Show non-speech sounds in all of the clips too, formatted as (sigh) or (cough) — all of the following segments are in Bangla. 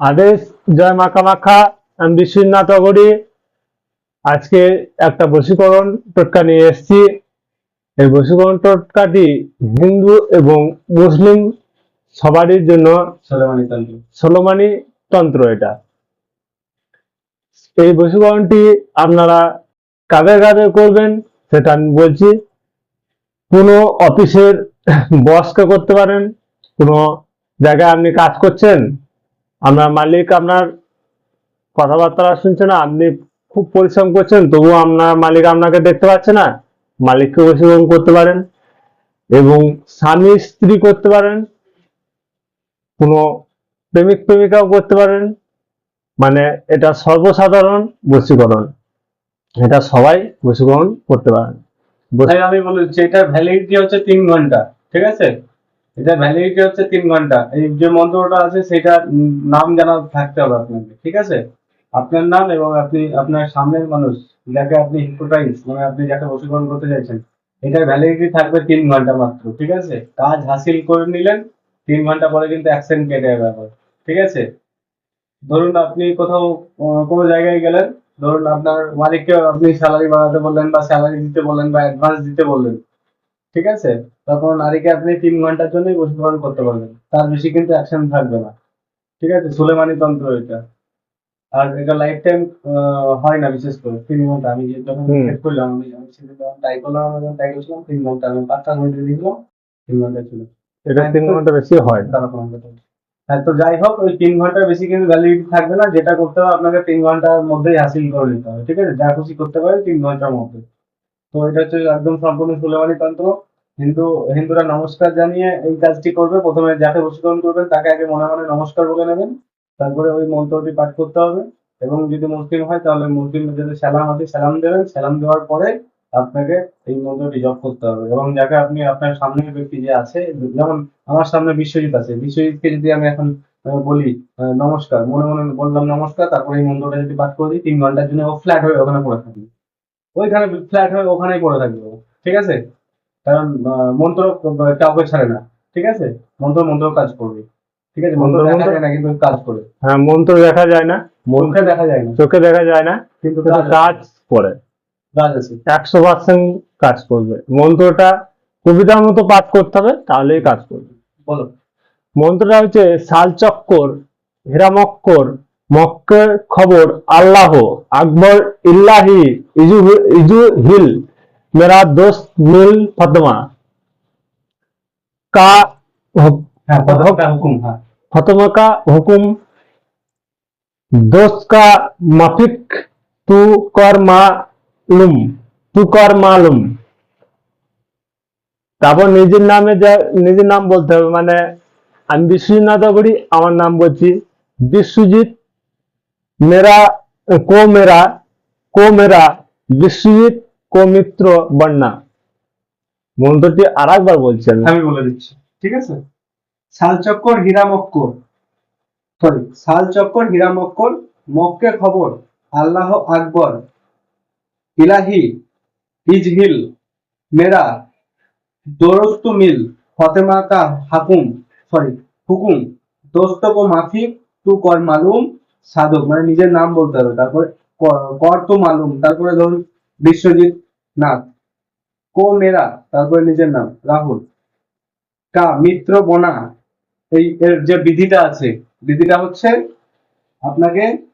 আদেশ জয় মা কামাখ্যা আমি বিশ্বনাথ অগরি। আজকে একটা বশীকরণ টোটকা নিয়ে এসেছি। এই বশীকরণ টোটকাটি হিন্দু এবং মুসলিম সবারই জন্য সোলেমানি তন্ত্র। ষোলমানি তন্ত্র এটা। এই বশীকরণটি আপনারা কাদের কাদের করবেন সেটা আমি বলছি। কোনো অফিসের বসকে করতে পারেন কোনো জায়গায় আপনি কাজ করছেন আপনার মালিক আপনার কথাবার্তা শুনছে না, আপনি খুব পরিশ্রম করছেন, তবুও আপনার মালিক আপনাকে দেখতে পাচ্ছে না। মালিককে বশীকরণ করতে পারেন এবং স্বামী স্ত্রী করতে পারেন, কোনো প্রেমিক প্রেমিকাও করতে পারেন। মানে এটা সর্বসাধারণ বশীকরণ। এটা সবাই বশীকরণ করতে পারেন। আমি বলেছি এটার ভ্যালিডিটি হচ্ছে তিন ঘণ্টা, ঠিক আছে? এটা ভ্যালিডিটি হচ্ছে তিন ঘণ্টা। এই যে মন্ত্রটা আছে, সেটা নাম জানা থাকতে হবে আপনাকে, ঠিক আছে? আপনার নাম এবং আপনি, আপনার সামনের মানুষ যাকে আপনি হিপোটাইজ মানে আপনি যাকে বশীকরণ করতে চাইছেন, এটার ভ্যালিডিটি থাকবে তিন ঘণ্টা মাত্র, ঠিক আছে? কাজ হাসিল করে নিলেন, তিন ঘণ্টা পরে কিন্তু অ্যাকশন কেটে যাবে ঠিক আছে? ধরুন আপনি কোথাও কোনো জায়গায় গেলেন, ধরুন আপনার মালিককে আপনি স্যালারি বাড়াতে বললেন বা স্যালারি দিতে বললেন বা অ্যাডভান্স দিতে বললেন ঠিক আছে? তখন নারীকে আপনি তিন ঘণ্টার জন্যই বশীকরণ করতে পারবেন। তার বেশি কিন্তু অ্যাকশন থাকবে না। ঠিক আছে? সুলেমানি তন্ত্র এটা। আর এটা লাইফ টাইম হয় না বিশেষ করে। তিন ঘণ্টা। আমি যখন চেক করলাম আমি ট্রাই করলাম আমি যখন ট্রাই করছিলাম তিন ঘণ্টা। আমি পাঁচটা ঘণ্টা দিয়েছিলাম তিন ঘণ্টা ছিল এটা তিন ঘণ্টা বেশি হয়। হ্যাঁ তো যাই হোক ওই তিন ঘণ্টার বেশি কিন্তু ভ্যালিডিটি থাকবে না। যেটা করতে হবে আপনাকে তিন ঘণ্টার মধ্যেই হাসিল করে নিতে হবে। ঠিক আছে? যা খুশি করতে পারে তিন ঘণ্টার মধ্যে। তো এটা হচ্ছে একদম সম্পূর্ণ সুলেমানি তন্ত্র। হিন্দু, হিন্দুরা নমস্কার জানিয়ে এই কাজটি করবে। প্রথমে যাকে বশীকরণ করবেন, তাকে আগে মনে মনে নমস্কার বলে নেবেন। তারপরে ওই মন্ত্রটি পাঠ করতে হবে এবং যদি মুসলিম হয়, তাহলে মুসলিম যদি সালাম আছে, সালাম দেবেন। সালাম দেওয়ার পরে আপনাকে এই মন্ত্রটি জপ করতে হবে এবং যাকে আপনি আপনার সামনের ব্যক্তি যে আছে, যেমন আমার সামনে বিশ্বজিৎ আছে। বিশ্বজিৎকে যদি আমি এখন বলি নমস্কার, মনে মনে বললাম নমস্কার, তারপরে এই মন্ত্রটা যদি পাঠ করে দিই, তিন ঘণ্টার জন্য ও ফ্ল্যাট হয়ে ওখানে পড়ে থাকবে। ওইখানে ফ্ল্যাট হয়ে ওখানেই পড়ে থাকবে ঠিক আছে? কারণ মন্ত্র কাউকে ছাড়ে না ঠিক আছে? মন্ত্র মন্ত্র কাজ করবে ঠিক আছে? মন্ত্র দেখা যায় না কিন্তু কাজ করে। হ্যাঁ মন্ত্র দেখা যায় না। মুখে দেখা যায় না। চোখে দেখা যায় না কিন্তু কাজ করে। কাজ আছে। একশো পার্সেন্ট কাজ করবে। মন্ত্রটা কবিতার মতো পাঠ করতে হবে তাহলেই কাজ করবে। বলো। মন্ত্রটা হচ্ছে শালচক্কর হীরামক্কর মক্কের খবর আল্লাহ আকবর ইল্লাহি ইজু ইজু হিল মেরা দোস্ত মিল ফতমা का হ্যাঁ প্রথমটা হুকুম হ্যাঁ फतवा का हुक्म दोस्त का माफिक तू कर मालूम तू कर मालूम তারপর নিজের নামে যা নিজের নাম বলতে হবে মানে আমি বিশ্বজিৎ করি আমার নাম বলছি বিশ্বজিৎ মেরা কো মেরা কো মেরা বিশ্বজিৎ কো মিত্র বন্যা মন্ত্রটি আর একবার বলছেন। আমি বলে দিচ্ছি, ঠিক আছে? শালচক্কর, হীরামক্কর সরি শালচক্কর, হীরামক্কর, মক্কে খবর, আল্লাহ আকবর, ইলাহি ইজহিল মেরা, দোরস্তু মিল, ফতেমা কা হাকুম সরি হুকুম, দোস্ত কো মাফিক তু কর মালুম সাধক মানে নিজের নাম বলতে হবে। তারপরে ক- কর তো মালুম, তারপরে ধরুন বিশ্বজিৎ নাথ, কো মেরা, তারপরে নিজের নাম রাহুল, কা মিত্র বনা, এই এর যে বিধিটা আছে, বিধিটা হচ্ছে আপনাকে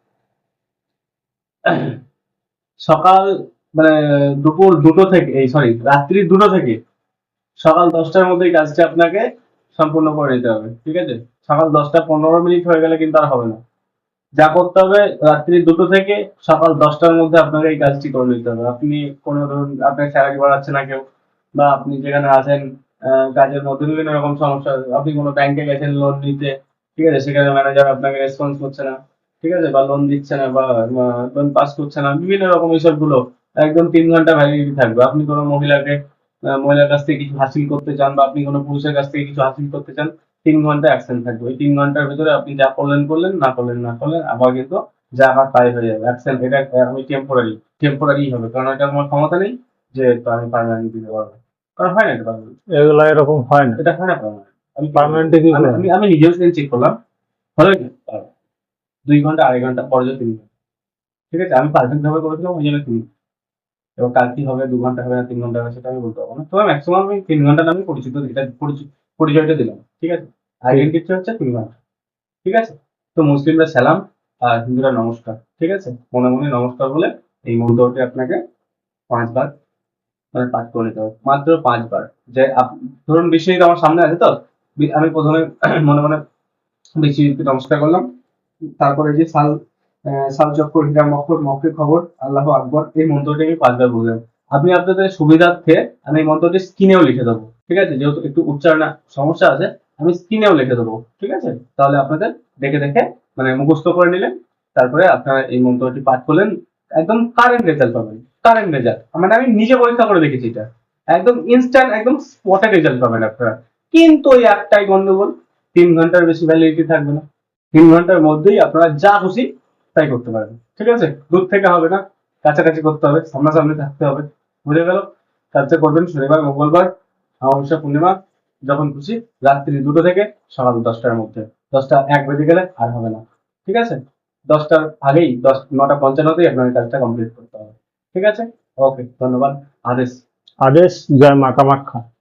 সকাল মানে দুপুর দুটো থেকে, এই সরি রাত্রি দুটো থেকে সকাল দশটার মধ্যে কাজটা আপনাকে সম্পূর্ণ করে নিতে হবে, ঠিক আছে? সকাল দশটা পনেরো মিনিট হয়ে গেলে কিন্তু আর হবে না। যা করতে হবে রাত্রি দুটো থেকে সকাল দশটার মধ্যে আপনাকে এই কাজটি করে নিতে হবে। আপনি কোনো ধরুন আপনার স্যালারি বাড়াচ্ছে না কেউ বা আপনি যেখানে আছেন কাজের মধ্যে বিভিন্ন রকম সমস্যা, আপনি কোনো ব্যাংকে গেছেন লোন নিতে, ঠিক আছে? সেখানে ম্যানেজার আপনাকে রেসপন্স করছে না, ঠিক আছে? বা লোন দিচ্ছে না বা লোন পাস করছে না, বিভিন্ন রকম এইসবগুলো একদম তিন ঘণ্টা ভ্যালিডিটি থাকবে। আপনি কোনো মহিলাকে মহিলার কাছ থেকে কিছু হাসিল করতে চান বা আপনি কোনো পুরুষের কাছ থেকে কিছু হাসিল করতে চান তিন ঘণ্টা অ্যাকশন থাকবে। ওই তিন ঘণ্টার ভিতরে আপনি যা করলেন করলেন না করলেন না করলেন আবার কিন্তু যা আবার তাই হয়ে যাবে। অ্যাকশন এটা আমি টেম্পোরারি টেম্পোরারি হবে কারণ এটা আমার ক্ষমতা নেই যে তো আমি পারমানেন্ট দিতে পারব। কারণ হয় না এটা পারমানেন্ট এগুলো এরকম হয় না। এটা হয় না পারমানেন্ট আমি পার্মানেন্টে কি আমি আমি- আমি নিজেও সেদিন চেক করলাম। হলো কি? দুই ঘণ্টা আড়াই ঘণ্টা পরে যে তিন ঘণ্টা। ঠিক আছে? আমি পারফেক্ট ভাবে করেছিলাম ওই জন্য তিন এবার কাল কি হবে দু ঘণ্টা হবে না তিন ঘণ্টা হবে সেটা আমি বলতে পারব না। তবে ম্যাক্সিমাম আমি তিন ঘণ্টা নামে পরিচিত এটা পরিচয়- পরিচয়টা দিলাম। ঠিক আছে? আইডেন্টিটি হচ্ছে তিন ঘণ্টা ঠিক আছে? তো মুসলিমরা সালাম, আর হিন্দুরা নমস্কার। ঠিক আছে? মনে মনে নমস্কার বলে এই মন্ত্রটি আপনাকে পাঁচবার মানে পাঠ করে নিতে হবে মাত্র পাঁচবার। যে ধরুন বিশ্বজিৎ আমার সামনে আছে তো? আমি প্রথমে (clears throat) মনে মনে বিশ্বজিৎকে নমস্কার করলাম। তারপরে যে সাল সাল চক্কর, হীরা মক্কর, মক্কের খবর, আল্লাহ আকবর, এই মন্ত্রটি আমি পাঁচবার বললাম আপনি আপনাদের সুবিধার্থে আমি এই মন্ত্রটি স্ক্রিনেও লিখে দেবো। ঠিক আছে? যেহেতু একটু উচ্চারণে সমস্যা আছে আমি স্ক্রিনেও লিখে দেবো, ঠিক আছে? তাহলে আপনাদের দেখে দেখে মানে মুখস্থ করে নিলেন, তারপরে আপনারা এই মন্ত্রটি পাঠ করলেন, একদম কারেন্ট রেজাল্ট পাবেন কারেন্ট রেজাল্ট মানে আমি নিজে পরীক্ষা করে দেখেছি এটা। একদম ইনস্ট্যান্ট একদম স্পটে রেজাল্ট পাবেন আপনারা। কিন্তু ওই একটাই গন্ডগোল, তিন ঘণ্টার বেশি ভ্যালিডিটি থাকবে না। তিন ঘণ্টার মধ্যেই আপনারা যা খুশি তাই করতে পারবেন, ঠিক আছে? দূর থেকে হবে না, কাছাকাছি করতে হবে, সামনাসামনি থাকতে হবে। বুঝে গেল? কাজটা করবেন শনিবার, মঙ্গলবার, অমাবস্যা, পূর্ণিমা যখন খুশি, রাত্রি দুটো থেকে সকাল দশটার মধ্যে। দশটা এক বেজে গেলে আর হবে না। ঠিক আছে? দশটার আগেই দশ, নটা পঞ্চান্নতেই আপনার কাজটা কমপ্লিট করতে হবে। ঠিক আছে? ওকে ধন্যবাদ। আদেশ। আদেশ, জয় মা কামাখ্যা